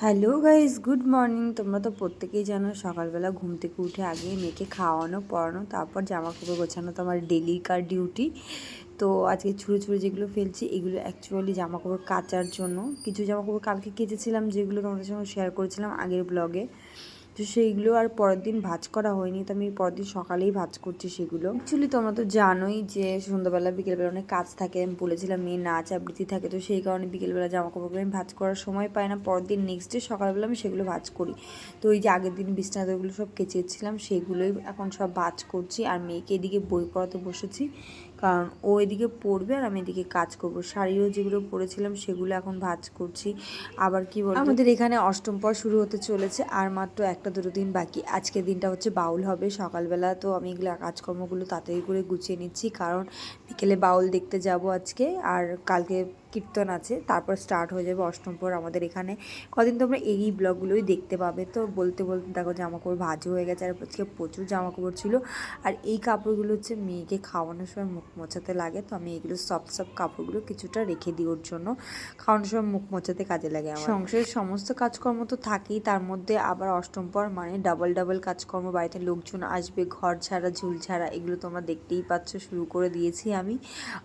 Hello guys good morning. তোমরা তো প্রত্যেকেই জানো সকালবেলা ঘুম থেকে উঠে আগে মেয়েকে খাওয়ানো, পড়ানো, তারপর জামা কাপড় গোছানো, তো আমার ডেলিকার ডিউটি তো আজকে ছুঁড়ে ছুঁড়ে যেগুলো ফেলছি, এগুলো অ্যাকচুয়ালি জামা কাপড় কাচার জন্য। কিছু জামা কাপড় কালকে কেচেছিলাম, যেগুলো তোমাদের সঙ্গে শেয়ার করেছিলাম আগের ব্লগে তো সেইগুলো আর পরের দিন ভাজ করা হয়নি, তো আমি পরের দিন সকালেই ভাজ করছি সেগুলো। অ্যাকচুয়ালি তোমরা তো জানোই যে সন্ধ্যাবেলা, বিকেলবেলা অনেক কাজ থাকে, আমি বলেছিলাম মেয়ে নাচ আবৃত্তি থাকে, তো সেই কারণে বিকেলবেলা জামা কাপড়গুলো আমি ভাজ করার সময় পাই না, পরের দিন নেক্সট ডে সকালবেলা আমি সেগুলো ভাজ করি। তো ওই যে আগের দিন বিছনাগুলো সব কেচেছিলাম, সেগুলোই এখন সব ভাজ করছি, আর মেয়েকে এদিকে বই পড়াতে বসেছি। কারণ ও এদিকে পড়বে আর আমি এদিকে কাজ করব। শাড়িও যেগুলো পরেছিলাম সেগুলো এখন ভাজ করছি। আবার কি বলব আমাদের এখানে অষ্টম পর শুরু হতে চলেছে আর মাত্র একটা দুটো দিন বাকি। আজকের দিনটা হচ্ছে বাউল হবে। সকালবেলা তো আমি এগুলো কাজকর্মগুলো তাড়াতাড়ি করে গুছিয়ে নিচ্ছি। কারণ বিকেলে বাউল দেখতে যাব আজকে, আর কালকে কীর্তন আছে, তারপর স্টার্ট হয়ে যাবে অষ্টম পর আমাদের এখানে। কদিন তোমরা এই ব্লগগুলোই দেখতে পাবে। তো বলতে বলতে দেখো জামা কাপড় ভাজও হয়ে গেছে, আর আজকে প্রচুর জামা কাপড় ছিল। আর এই কাপড়গুলো হচ্ছে মেয়েকে খাওয়ানোর সময় মুখ মোছাতে লাগে, তো আমি এগুলো সফট সফট কাপড়গুলো কিছুটা রেখে দিই ওর জন্য। খাওয়ানোর সময় মুখ মোছাতে কাজে লাগে আমার। সংসারের সমস্ত কাজকর্ম তো থাকেই, তার মধ্যে আবার অষ্টম পর মানে ডাবল ডাবল কাজকর্ম, বাড়িতে লোকজন আসবে, ঘর ছাড়া ঝুল ছাড়া এগুলো তোমরা দেখতেই পাচ্ছ, শুরু করে দিয়েছি আমি।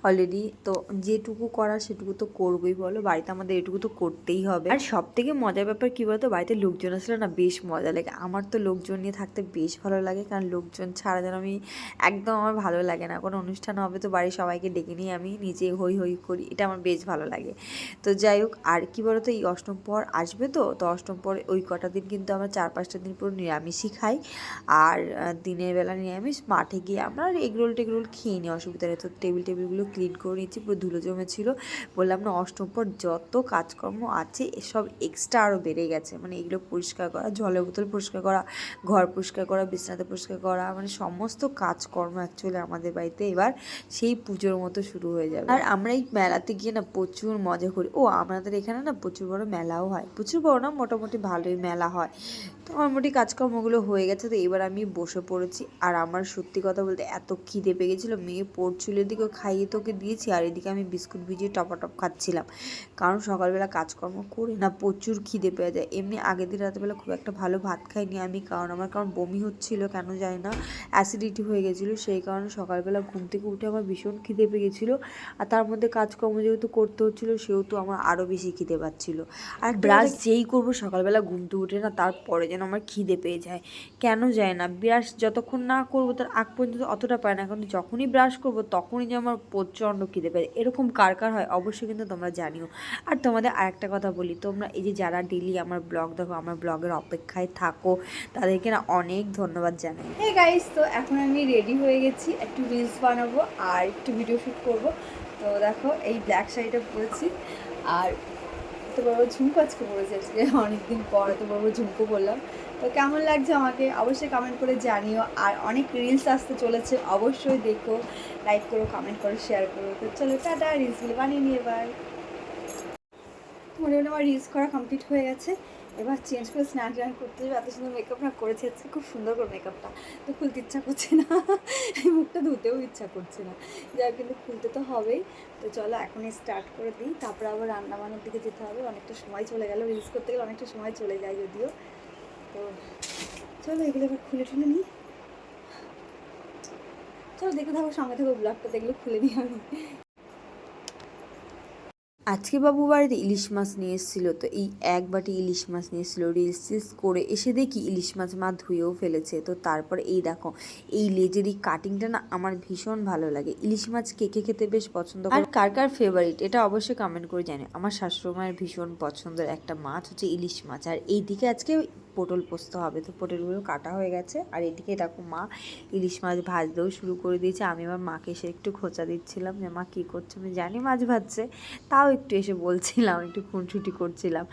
অলরেডি তো যেটুকু করার সেটুকু তো করবোই বলো। বাড়িতে আমাদের এটুকু তো করতেই হবে। আর সব থেকে মজার ব্যাপার কী বলতো? বাড়িতে লোকজন আসলে না বেশ মজা লাগে। আমার তো লোকজন নিয়ে থাকতে বেশ ভালো লাগে, কারণ লোকজন ছাড়া যেন আমি একদম আমার ভালো লাগে না। কোনো অনুষ্ঠান হবে তো বাড়ির সবাইকে ডেকে নিয়ে আমি নিজে হই হই করি, এটা আমার বেশ ভালো লাগে। তো যাই হোক, আর কি বলতো? এই অষ্টম পর আসবে তো? তো অষ্টম পর ওই কটা দিন কিন্তু আমরা চার পাঁচটা দিন পুরো নিরামিষই খাই। আর দিনের বেলা নিরামিষ, মাঠে গিয়ে আমরা এগরোল টেগরোল খেয়ে নিই, অসুবিধা নেই। তো টেবিল টেবিলগুলো ক্লিন করে নিচ্ছি পুরো ধুলো জমেছিল। বললাম, না, অষ্টম পর যত কাজকর্ম আছে, এসব এক্সট্রা আরও বেড়ে গেছে। মানে এগুলো পরিষ্কার করা, জলের বোতল পরিষ্কার করা, ঘর পরিষ্কার করা, বিছানাতে পরিষ্কার করা মানে সমস্ত কাজকর্ম অ্যাকচুয়ালি আমাদের বাড়িতে এবার সেই পুজোর মতো শুরু হয়ে যাবে। আর আমরা এই মেলাতে গিয়ে না প্রচুর মজা করি। ও, আমাদের এখানে না প্রচুর বড় মেলাও হয়। প্রচুর বড় না, মোটামুটি ভালোই মেলা হয়। মোটামুটি কাজকর্মগুলো হয়ে গেছে তো এবার আমি বসে পড়েছি। আর আমার সত্যি কথা বলতে এত খিদে পেয়ে গেছিল মেয়ে পড়ছিল এদিকে খাইয়ে তোকে দিয়েছি আর এদিকে আমি বিস্কুট ভিজিয়ে টপাটপ খাচ্ছিলাম। কারণ সকালবেলা কাজকর্ম করে না প্রচুর খিদে পেয়ে যায়। এমনি আগের দিন রাতেবেলা খুব একটা ভালো ভাত খাইনি আমি কারণ আমার কারণ বমি হচ্ছিল কেন জানি না অ্যাসিডিটি হয়ে গেছিল সেই কারণে সকালবেলা ঘুম থেকে উঠে আমার ভীষণ খিদে পেয়ে গেছিল। আর তার মধ্যে কাজকর্ম যেহেতু করতে হচ্ছিল সেহেতু আমার আরও বেশি খিদে পাচ্ছিলো। আর ব্রাশ যেই করব সকালবেলা ঘুম থেকে উঠে না তারপরে যেন আমার খিদে পেয়ে যায়। কেন যায় না ব্রাশ যতক্ষণ না করব তার আগ পর্যন্ত অতটা পায় না। কিন্তু যখনই ব্রাশ করব, তখনই যে আমার প্রচণ্ড খিদে পেয়ে যায়। এরকম কার কার হয় অবশ্যই কিন্তু তোমরা জানিও। আর তোমাদের আরেকটা কথা বলি, তোমরা এই যে যারা ডেলি আমার ব্লগ দেখো, আমার ব্লগের অপেক্ষায় থাকো, তাদেরকে না অনেক ধন্যবাদ জানাই। হে গাইস তো এখন আমি রেডি হয়ে গেছি, একটু রিলস বানাবো আর একটু ভিডিও শ্যুট করব। তো দেখো, এই ব্ল্যাক শাড়িটা পরেছি। আর তো বাবা ঝুমকো আজকে বলেছে, আজকে অনেকদিন পর তো বলব ঝুমকো বললাম। তো কেমন লাগছে আমাকে অবশ্যই কমেন্ট করে জানিও, আর অনেক রিলস আসতে চলেছে, অবশ্যই দেখো লাইক করো কমেন্ট করো শেয়ার করো। তো চলো, টাটা রিলসগুলো বানিয়ে নিয়ে এবার। মনে হলো আমার রিলস করা কমপ্লিট হয়ে গেছে। এবার চেঞ্জ করে স্নান টান করতে যাবে এত সুন্দর মেকআপ না করেছে, আজকে খুব সুন্দর করে মেকআপটা তো খুলতে ইচ্ছা করছে না মুখটা ধুতেও ইচ্ছা করছে না। যাই কিন্তু খুলতে তো হবেই। তো চলো এখনই স্টার্ট করে দিই, তারপরে আবার রান্না বান্নার দিকে যেতে হবে। অনেকটা সময় চলে গেল রিলস করতে গেলে অনেকটা সময় চলে যায় যদিও। তো চলো এগুলো এবার খুলে টুলে নিই। চলো দেখে থাকো, সঙ্গে থাকো ব্লগটা দেখলে খুলে নিই আমি। আজকে বাবু বাড়িতে ইলিশ মাছ নিয়ে এসেছিল, তো এই এক বাটি ইলিশ মাছ নিয়ে এসেছিল রিলস টিলস করে এসে দেখি ইলিশ মাছ মা ধুয়েও ফেলেছে। তো তারপর এই দেখো, এই লেজের এই কাটিংটা না আমার ভীষণ ভালো লাগে। ইলিশ মাছ কে কে খেতে বেশ পছন্দ আর কার কার ফেভারিট এটা অবশ্যই কমেন্ট করে জানে আমার শাশুড়ি মায়ের ভীষণ পছন্দের একটা মাছ হচ্ছে ইলিশ মাছ। আর এইদিকে আজকে পটল পোস্ত হবে। তো পটলগুলো কাটা হয়ে গেছে। আর এদিকে দেখো মা ইলিশ মাছ ভাজতেও শুরু করে দিয়েছে। আমি আমার মাকে এসে একটু খোঁচা দিচ্ছিলাম যে, মা, কী করছে? আমি জানি মাছ ভাজছে। তাও একটু এসে বলছিলাম, একটু খুনসুটি করছিলাম।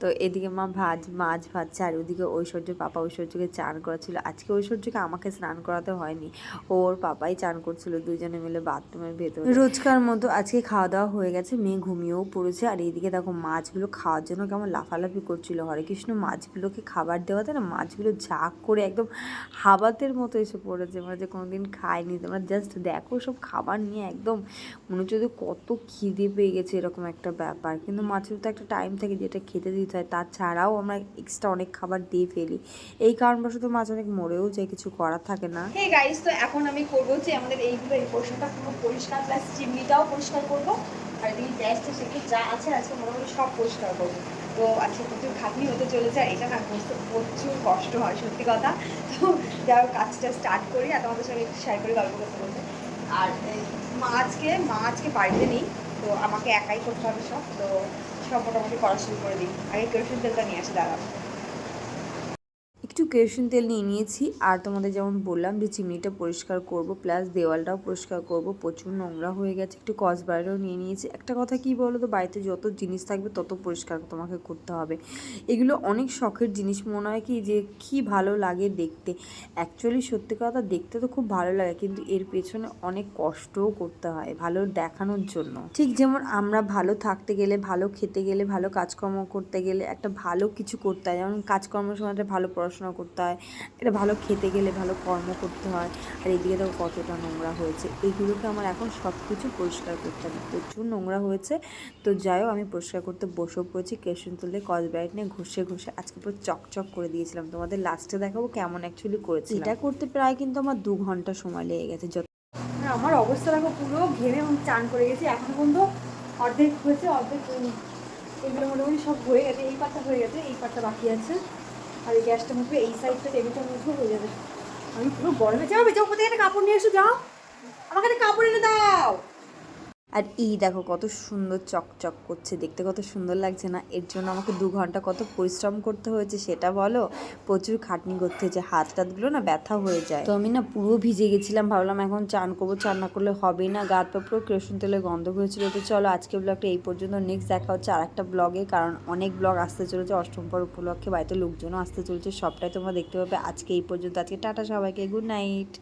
তো এদিকে মা ভাজ, মাছ ভাজছে। আর ওদিকে ঐশ্বর্য পাপা ঐশ্বর্যকে চান করাচ্ছিল। আজকে ঐশ্বর্যকে আমাকে স্নান করাতে হয়নি। ওর পাপাই চান করছিল দুজনে মিলে বাথরুমের ভেতরে। রোজকার মতো আজকে খাওয়া দাওয়া হয়ে গেছে। মেয়ে ঘুমিয়েও পড়েছে। আর এইদিকে দেখো মাছগুলো খাওয়ার জন্য কেমন লাফালাফি করছিল। হরে কৃষ্ণ, মাছগুলোকে খাওয়া খাবার দেওয়াতে না মাছগুলো ঝাঁক করে একদম হাবাতের মতো এসে পড়েছে। মানে যে কোনো দিন খাইনি, তোমরা জাস্ট দেখো সব খাবার নিয়ে একদম মনে হচ্ছে যে কত খিদে পেয়ে গেছে এরকম একটা ব্যাপার। কিন্তু মাছের তো একটা টাইম থাকে যেটা খেতে দিতে হয়, তাছাড়াও আমরা এক্সট্রা অনেক খাবার দিয়ে ফেলি। এই কারণবশত মাছ অনেক মরেও যায়, কিছু করার থাকে না। হে গাইস তো এখন আমি করব যে আমাদের এইগুলো এই পোর্শনটা পুরো পরিষ্কার প্লাস চিমনিটাও পরিষ্কার করব। আর এদিকে গ্যাসটা সেগুলো যা আছে, আজকে মোটামুটি সব পরিষ্কার করব। তো আজকে প্রচুর খাটনি হতে চলেছে, আর এটা না বুঝতে প্রচুর কষ্ট হয়, সত্যি কথা। তো যাই হোক, কাজটা স্টার্ট করি আর তোমাদের সঙ্গে একটু শেয়ার করি গল্প করতে বলতে। আর মা আজকে মা আজকে বাড়িতে নেই, তো আমাকে একাই করতে হবে সব, তো সব মোটামুটি করা শুরু করে দিই। আগে কেরোসিন তেলটা নিয়ে আসি দাঁড়াবো একটু কেরোসিন তেল নিয়ে নিয়েছি। আর তোমাদের যেমন বললাম যে চিমনিটা পরিষ্কার করব প্লাস দেওয়ালটাও পরিষ্কার করব। প্রচুর নোংরা হয়ে গেছে, একটু কসবারেও নিয়ে নিয়েছি। একটা কথা কি বলো তো বাড়িতে যত জিনিস থাকবে তত পরিষ্কার তোমাকে করতে হবে। এগুলো অনেক শখের জিনিস। মনে হয় কি যে কি ভালো লাগে দেখতে। অ্যাকচুয়ালি সত্যি কথা দেখতে তো খুব ভালো লাগে, কিন্তু এর পেছনে অনেক কষ্টও করতে হয় ভালো দেখানোর জন্য। ঠিক যেমন আমরা ভালো থাকতে গেলে, ভালো খেতে গেলে, ভালো কাজকর্ম করতে গেলে একটা ভালো কিছু করতে হয়। যেমন কাজকর্মের সময় ভালো পড়াশোনা করতে হয় এটা ভালো খেতে গেলে ভালো কর্ম করতে হয় আর এদিকে তো কতটা নোংরা হয়েছে। এইগুলোকে আমার এখন সব কিছু পরিষ্কার করতে হবে। প্রচুর নোংরা হয়েছে। তো যাই হোক আমি পরিষ্কার করতে বসেও পড়েছি কেশন তুলে কসব্রাইট নিয়ে ঘষে ঘষে আজকে পুরো চকচক করে দিয়েছিলাম। তোমাদের লাস্টে দেখাবো কেমন অ্যাকচুয়ালি করেছি এটা করতে প্রায় কিন্তু আমার দু ঘণ্টা সময় লেগে গেছে। যত আমার অবস্থা দেখো পুরো ঘেমে এবং চান করে গেছি। এখন পর্যন্ত অর্ধেক হয়েছে অর্ধেক। এগুলো মোটামুটি সব হয়ে গেছে এই পাটটা হয়ে গেছে এই পাটটা বাকি আছে। আর এই গ্যাসটা মুখবে এই সাইডটা টেবিলটা মুখবে হয়ে যাবে। আমি পুরো গরমে যাও যাও কোথায় একটা কাপড় নিয়ে এসো, যাও। আমাকে একটা কাপড় এনে দাও। আর এই দেখো কত সুন্দর চকচক করছে, দেখতে কত সুন্দর লাগছে না? এর জন্য আমাকে দু ঘণ্টা কত পরিশ্রম করতে হয়েছে, সেটা বলো? প্রচুর খাটনি করতে হয়েছে, হাত টাতগুলো না ব্যথা হয়ে যায়। তো আমি না পুরো ভিজে গেছিলাম, ভাবলাম এখন চান করব, চান না করলে হবেই না গাত পা পুরো কেরোসিন তেলে গন্ধ হয়েছিল, তো চলো আজকে ব্লগটা এই পর্যন্ত নেক্সট দেখা হচ্ছে আর একটা ব্লগে কারণ অনেক ব্লগ আসতে চলেছে, অষ্টম পর উপলক্ষে বাড়িতে লোকজনও আসতে চলেছে, সবটাই তোমরা দেখতে পাবে আজকে এই পর্যন্ত, আজকে টাটা সবাইকে গুড নাইট